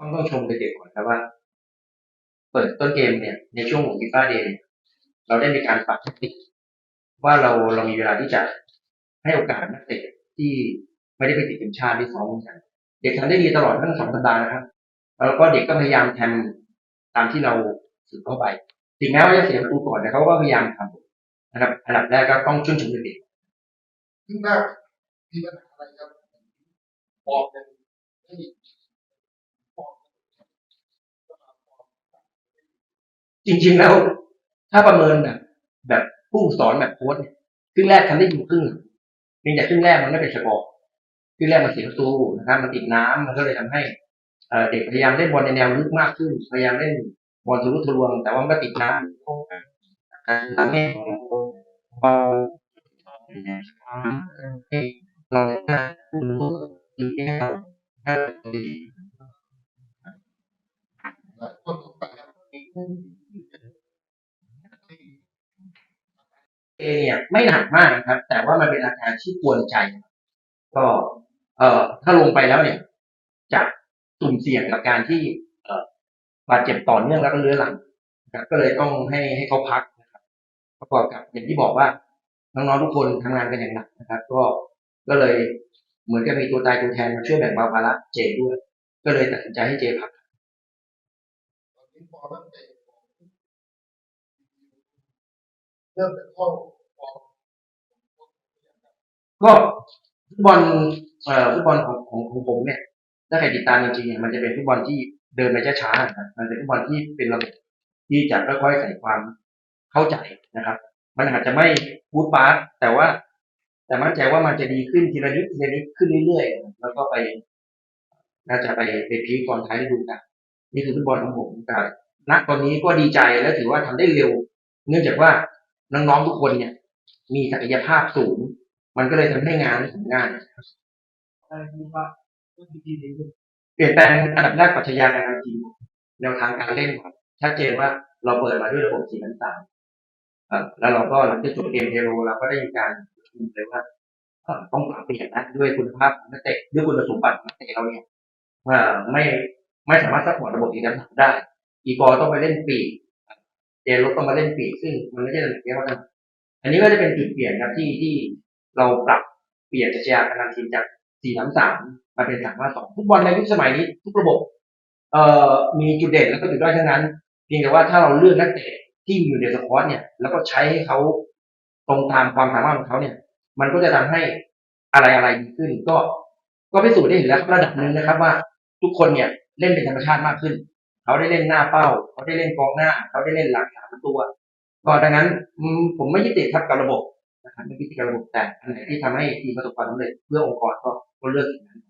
ต้องต้องชมเด็กๆก่อนครับว่า เปิดต้นเกมเนี่ย ในช่วงของฟีฟ่าเดย์เราได้มีการปรับแทคติกว่าเราเรามีเวลาที่จะให้โอกาสนักเตะที่ไม่ได้ไปติดทีมชาติที่ซ้อมเหมือนกัน เด็กทำได้ดีตลอดทั้งสองสัปดาห์นะครับ แล้วก็เด็กก็พยายามทำตามที่เราสื่อเข้าไป ถึงแม้ว่าจะเสียประตูก่อนแต่เขาก็พยายามทำนะครับอันดับแรกก็ต้องชื่นชมเด็กซึ่งแรกมีปัญหาอะไรครับบอกกันไม่มีบอก ๆ จริง ๆ แล้ว ถ้าประเมินแบบแบบผู้สอนแบบโค้ชเนี่ยครึ่งแรกทำได้อยู่ครึ่งหนึ่งเพียงแต่ครึ่งแรกมันไม่เป็นสกอร์ครึ่งแรกมันเสียประตูนะครับ มันติดน้ำมันก็เลยทำให้เอ่อเด็กพยายามเล่นบอลในแนวลึกมากขึ้น พยายามเล่นบอลทะลุทะลวง แต่ว่ามันก็ติดน้ำทำให้บอลเรารู้ดีแค่ดีหลายคนสงสัยครับ เอเนี่ยไม่หนักมากนะครับ แต่ว่ามันเป็นอาการที่กวนใจ ก็เอ่อถ้าลงไปแล้วเนี่ยจะสุ่มเสี่ยงกับการที่เอ่อบาดเจ็บต่อเนื่องแล้วก็เรื้อรังครับก็เลยต้องให้ให้เขาพักนะครับประกอบกับอย่างที่บอกว่าน้องๆทุกคนทำงานกันอย่างหนักนะครับ ก็ก็เลยเหมือนกับมีตัวตายตัวแทนมาช่วยแบ่งเบาภาระเจด้วย ก็เลยตัดสินใจให้เจพัก ริ่มเข้อพอก็ฟุตบอลเอ่อฟุตบอลของของของผมเนี่ยถ้าใครติดตามจริงๆเนี่ยมันจะเป็นฟุตบอลที่เดินไปช้าๆนะครับมันเป็นฟุตบอลที่เป็นระบบที่จะค่อยๆใส่ความเข้าใจนะครับ มันอาจจะไม่พูดปาร์ตแต่ว่า แต่มั่นใจว่ามันจะดีขึ้นทีละนิดทีละนิดขึ้นเรื่อยๆแล้วก็ไป น่าจะไปไปพีคตอนท้ายฤดูกาลนี่คือฟุตบอลของผมแต่ณตอนนี้ก็ดีใจและถือว่าทำได้เร็ว เนื่องจากว่า น้องๆทุกคนเนี่ย มีศักยภาพสูง มันก็เลยทำให้งานง่ายว่าต้องมีทีนี้เปลี่ยนแปลงอันดับแรกปรัชญาในการทีมแนวทางการเล่นก่อนชัดเจนว่าเราเปิดมาด้วยระบบสี่นันสามแล้วเราก็หลังจากจบเกมเทโรเราก็ได้มีการประชุมเลยว่าต้องปรับเปลี่ยนนะด้วยคุณภาพนักเตะด้วยคุณสมบัตินักเตะเราเนี่ยว่าไม่ไม่สามารถซัพพอร์ตระบบสี่นันสามได้ อีกอต้องไปเล่นปี เจโรต้องมาเล่นปีกซึ่งมันไม่ใช่ระดับเดียวกันอันนี้ก็จะเป็นจุดเปลี่ยนครับที่ที่เราปรับเปลี่ยนจากการทำทีมจาก4 3 3มาเป็น3 5 2ฟุตบอลในยุคสมัยนี้ทุกระบบเอ่อมีจุดเด่นแล้วก็จุดด้อยทั้งนั้น เพียงแต่ว่าถ้าเราเลือกนักเตะที่อยู่ในสควอตเนี่ย แล้วก็ใช้ให้เขาตรงตามความสามารถของเขาเนี่ย มันก็จะทำให้อะไรอะไรดีขึ้น ก็ก็พิสูจน์ได้เห็นแล้วระดับหนึ่งนะครับว่าทุกคนเนี่ยเล่นเป็นธรรมชาติมากขึ้น เขาได้เล่นหน้าเป้า เขาได้เล่นกองหน้า เขาได้เล่นหลังสามตัว ก็ดังนั้นผมไม่ยึดติดครับกับระบบนะครับไม่ยึดติดกับระบบแต่อันไหนที่ทำให้ทีมประสบความสำเร็จเพื่อองค์กรก็ก็เลือกสิ่งนั้น